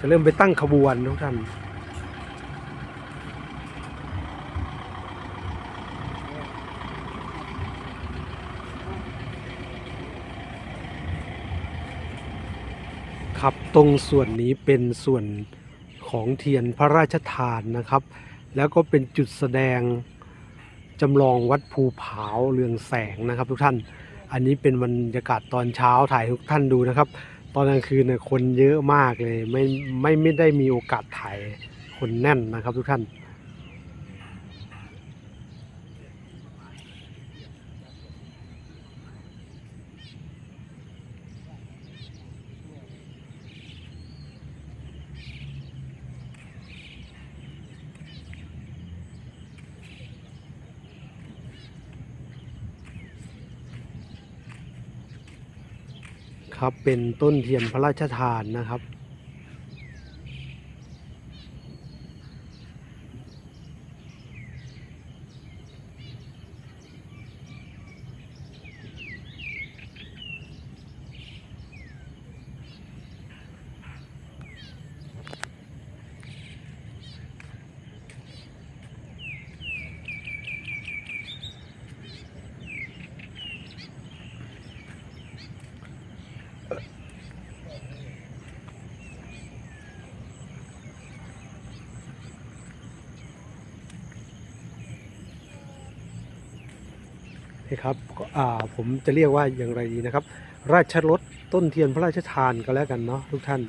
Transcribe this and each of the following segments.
จะเริ่มไปตั้งขบวนทุกท่านครับตรงส่วนนี้เป็นส่วนของเทียนพระราชทานนะครับ แล้วก็เป็นจุดแสดงจำลองวัดภูผาเรืองแสงนะครับ ทุกท่าน อันนี้เป็นบรรยากาศตอนเช้าถ่ายทุกท่านดูนะครับ ตอนกลางคืนเนี่ยคนเยอะมากเลย ไม่ไม่ไม่ได้มีโอกาสถ่ายคนแน่นนะครับทุกท่าน ครับ เป็นต้นเทียนพระราชทานนะครับ นะครับผมจะเรียกว่าอย่างไรดีนะครับ ราชรถต้นเทียนพระราชทานก็แล้วกันเนาะทุกท่าน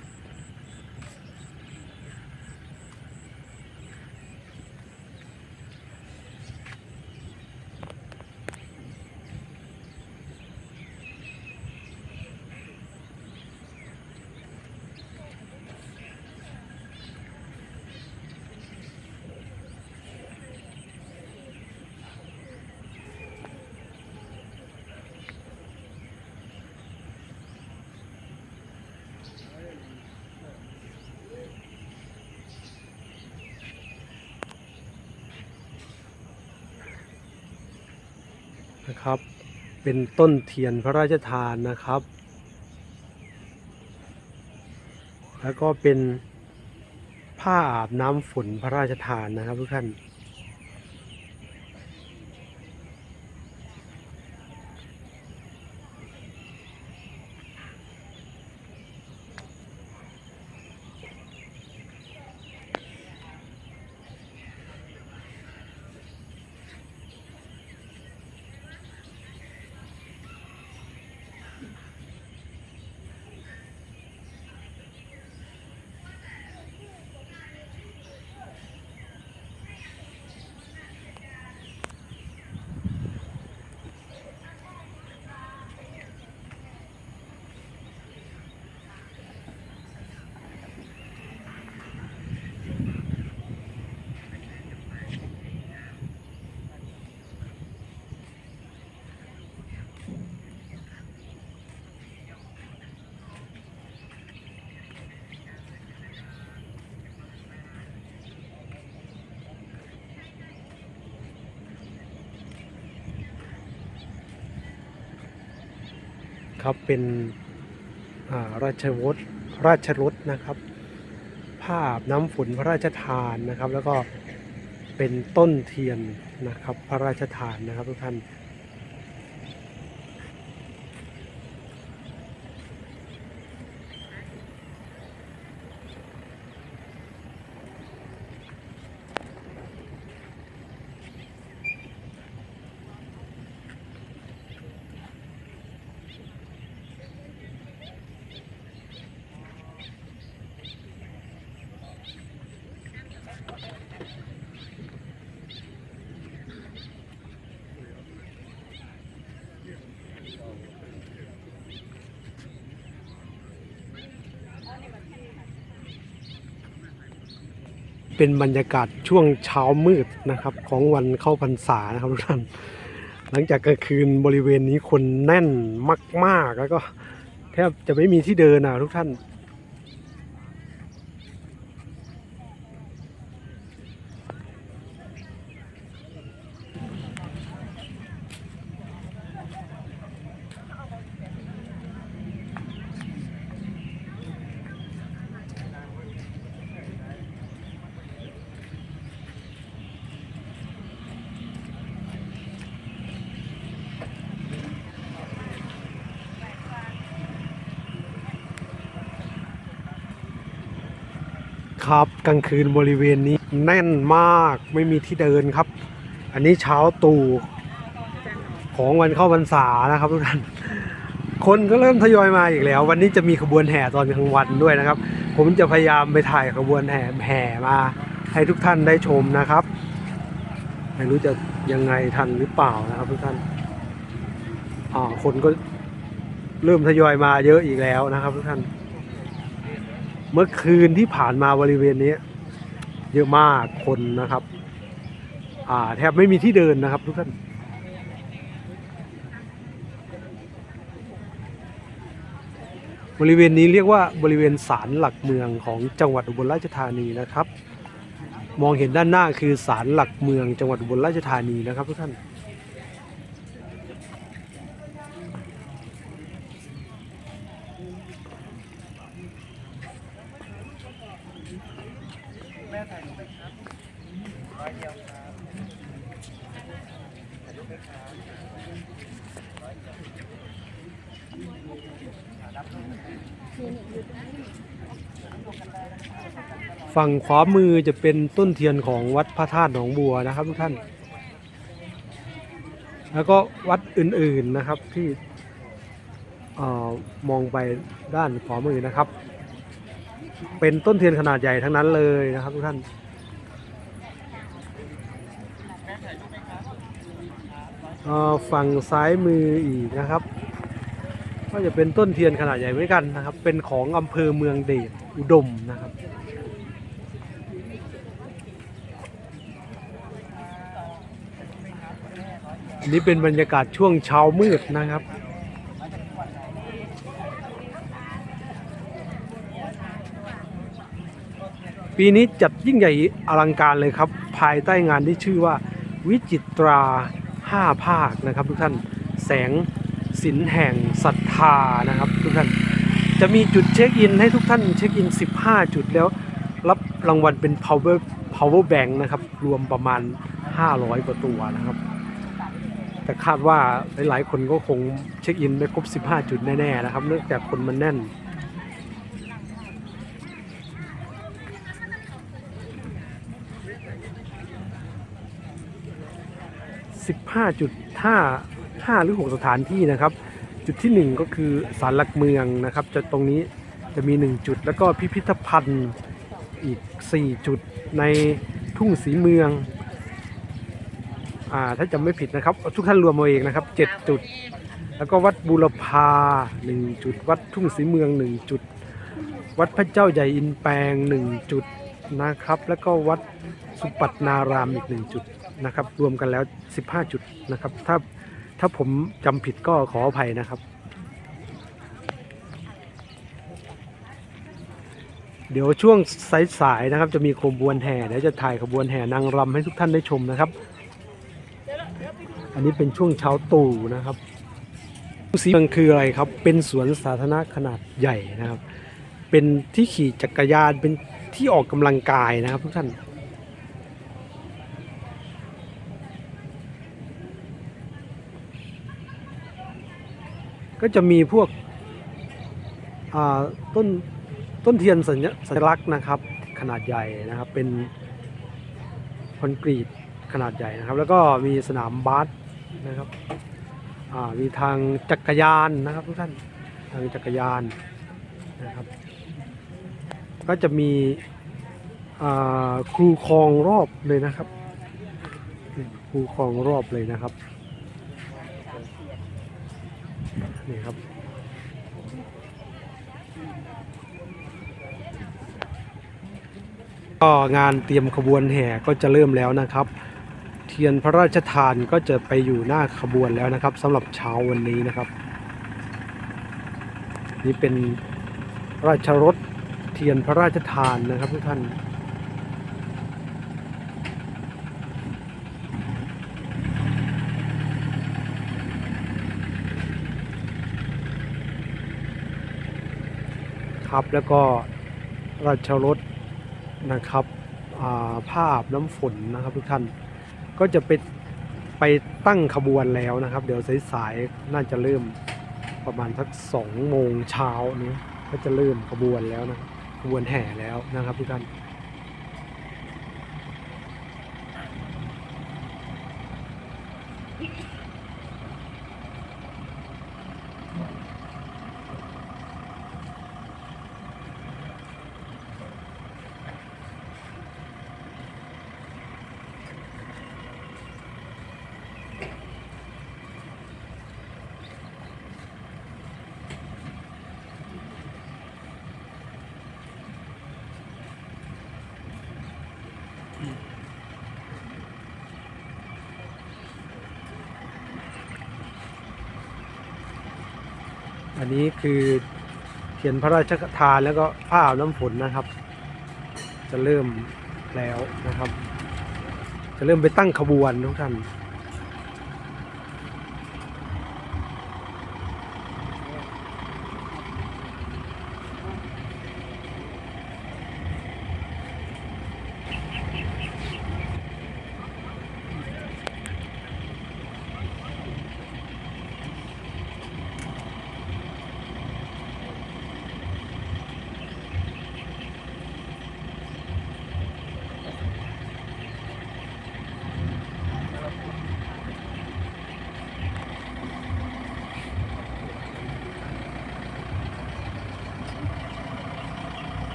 นะครับ เป็นต้นเทียนพระราชทานนะครับ แล้วก็เป็นผ้าอาบน้ำฝนพระราชทานนะครับทุกท่าน ครับเป็นราชวสราชรถนะครับ ภาพน้ำฝนพระราชทานนะครับ แล้วก็เป็นต้นเทียนนะครับ พระราชทานนะครับทุกท่าน เป็นบรรยากาศช่วงเช้ามืดนะครับ ของวันเข้าพรรษานะครับทุกท่านหลังจากกลางคืนบริเวณนี้คนแน่นมาก ๆ แล้วก็แทบจะไม่มีที่เดินนะทุกท่าน ครับ กลางคืนบริเวณนี้แน่นมากไม่มีที่เดินครับ อันนี้เช้าตู่ของวันเข้าพรรษานะครับทุกท่านคนก็เริ่มทยอยมาอีกแล้ว วันนี้จะมีขบวนแห่ตอนกลางวันด้วยนะครับ ผมจะพยายามไปถ่ายขบวนแห่แห่มา ให้ทุกท่านได้ชมนะครับ ไม่รู้จะยังไงทันหรือเปล่านะครับทุกท่านอ่าคนก็เริ่มทยอยมาเยอะอีกแล้วนะครับทุกท่าน เมื่อคืนที่ผ่านมาบริเวณนี้ เยอะมากคนนะครับ อ่าแทบไม่มีที่เดินนะครับทุกท่านบริเวณนี้เรียกว่าบริเวณศาลหลักเมืองของจังหวัดอุบลราชธานีนะครับ มองเห็นด้านหน้าคือศาลหลักเมืองจังหวัดอุบลราชธานีนะครับทุกท่าน ฝั่งขวามือจะเป็นต้นเทียนของวัดพระธาตุหนองบัวนะครับทุกท่าน แล้วก็วัดอื่นๆนะครับที่มองไปด้านขวามือนะครับ เป็นต้นเทียนขนาดใหญ่ทั้งนั้นเลยนะครับทุกท่านฝั่งซ้ายมืออีกนะครับ ก็จะเป็นต้นเทียนขนาดใหญ่เหมือนกันนะครับ เป็นของอำเภอเมืองเดชอุดมนะครับ อันนี้เป็นบรรยากาศช่วงเช้ามืดนะครับ ปีนี้จัดยิ่งใหญ่อลังการเลยครับ ภายใต้งานที่ชื่อว่าวิจิตราห้าภาคนะครับ ทุกท่านแสงสินแห่งศรัทธานะครับทุกท่านจะมีจุดเช็คอินให้ทุกท่านเช็คอิน 15 จุดแล้ว รับรางวัลเป็น power power bank นะครับ รวมประมาณ 500กว่าตัวนะครับ แต่คาดว่าหลายๆ คนก็คงเช็คอินไม่ครบ 15 จุดแน่ๆนะครับ เนื่องจากคนมันแน่น 15 จุด5 5 หรือ 6 สถานที่นะครับ จุดที่ 1 ก็คือศาลหลักเมืองนะครับจะตรงนี้จะมี 1 จุด แล้วก็พิพิธภัณฑ์อีก 4 จุดในทุ่งสีเมือง อ่าถ้าจำไม่ผิดนะครับ ทุกท่านรวมเอาเองนะครับ7จุด แล้วก็วัดบูรพา1จุด วัดทุ่งสีเมือง1จุด วัดพระเจ้าใหญ่อินแปลง1จุดนะครับ แล้วก็วัดสุปัตนารามอีก1จุดนะครับ รวมกันแล้ว 15 จุดนะครับ ถ้าถ้าผมจำผิดก็ขออภัยนะครับ เดี๋ยวช่วงสายๆนะครับ จะมีขบวนแห่เดี๋ยวจะถ่ายขบวนแห่นางรำให้ทุกท่านได้ชมนะครับ อันนี้เป็นช่วงเช้าตู่นะครับสีเมืองคืออะไรครับ เป็นสวนสาธารณะขนาดใหญ่นะครับ เป็นที่ขี่จักรยาน เป็นที่ออกกำลังกายนะครับทุกท่าน ก็จะมีพวกต้นต้นเทียนสัญสัญลักษณ์นะครับ ขนาดใหญ่นะครับ เป็นคอนกรีต ขนาดใหญ่นะครับ แล้วก็มีสนามบาสนะครับมีทางจักรยานนะครับทุกท่านทางจักรยานนะครับ ก็จะมีครูคลองรอบเลยนะครับครูคลองรอบเลยนะครับนี่ครับก็งานเตรียมขบวนแห่ก็จะเริ่มแล้วนะครับ ทียนพระราชทานก็จะไปอยู่หน้าขบวนแล้วนะครับสำหรับเช้าวันนี้นะครับ นี่เป็นราชรถเทียนพระราชทานนะครับทุกท่านครับแล้วก็ราชรถนะครับาภาพน้ำฝนนะครับทุกท่าน ก็จะไปไปตั้งขบวนแล้วนะครับ เดี๋ยวสายๆน่าจะเริ่มประมาณสักสองโมงเช้านี้ก็จะเริ่มขบวนแล้วนะขบวนแห่แล้วนะครับทุกท่าน นี้คือเทียนพระราชทานแล้วก็ผ้าอาบน้ำฝนนะครับ จะเริ่มแล้วนะครับ จะเริ่มไปตั้งขบวนทุกท่าน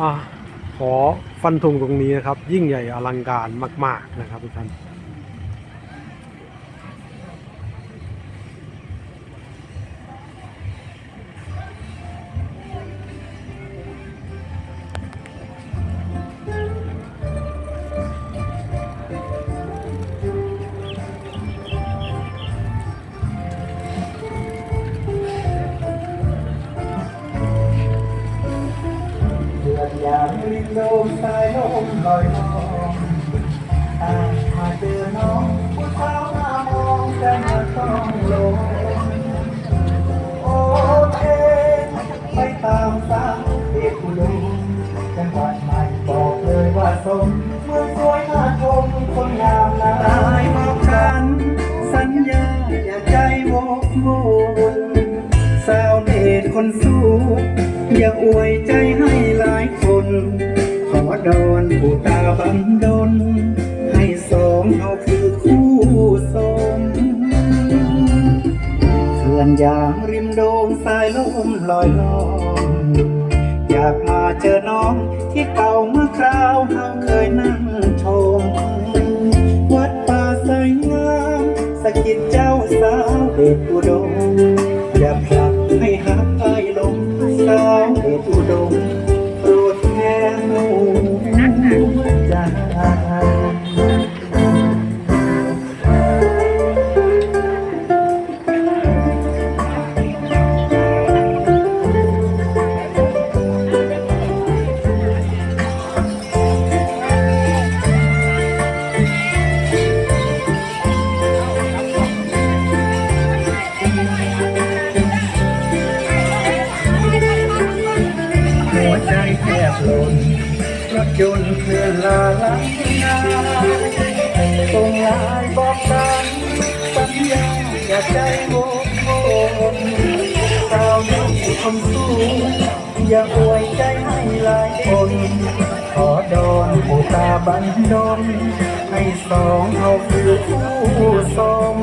อะขอฟันธงตรงนี้นะครับ ยิ่งใหญ่อลังการมาก ๆนะครับทุกท่าน โดมสายลมลอย อย่างริมโดงสายลมลอยลองอยากมาเจอน้องที่เก่าเมื่อคราวเราเคยนั่งชม วัดป่าสายงามสะกิดเจ้าสาวเด็กอุดมอย่าพล รถยนต์เคลื่อนลาลังนาส่งไลายบอกกันสัญญาอย่าใจโมโนสาวน้องคนสู้อย่าอวยใจให้หลายคนขอดอนผู้ตาบันดนให้สองเอาคือคู่สม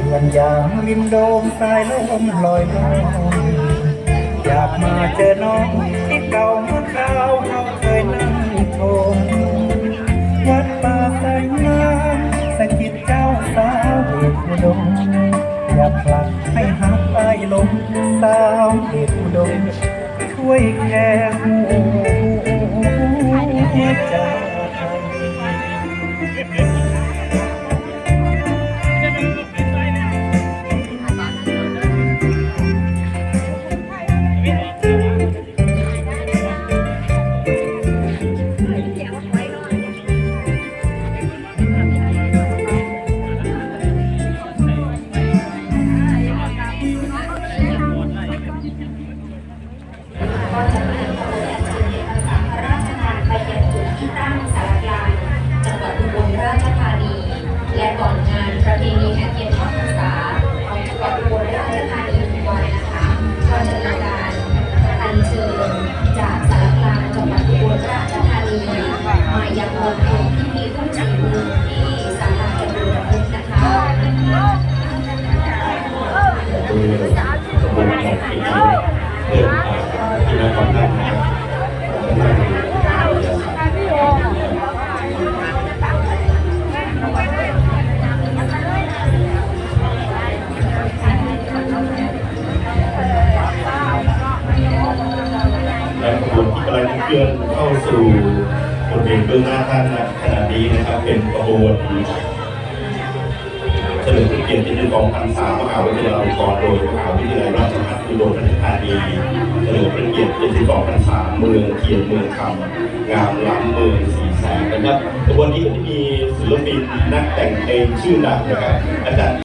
เขื่อนยางริมโดมสายลมลอยลอย อยากมาเจอน้องที่เก่าเมื่อคราวเราเคยนั่งชมวัดป่าสายงามสะกิดเจ้าสาวเด็กอุดมอย่าผลักให้หักไปลงสาวเด็กอุดมช่วยแค่หัวใจ บทเคลื่อนเข้าสู่บนเวเห็นเบื้องหน้าท่านนะขณะนี้นะครับ เป็นกระบวนเฉลิมพระเกียรติที่กองพันษามหาวิทยาลัยกรโดยมหาวิทยาลัยราชภัฏอุดรธานีเฉลิมพระเกียรติที่กองพันษาเมืองเขียนเมืองคำงามล้ำเมืองสีแสงนะครับวันนี้ก็จะมีศิลปินนักแต่งเพลงชื่อดังนะครับอาจารย์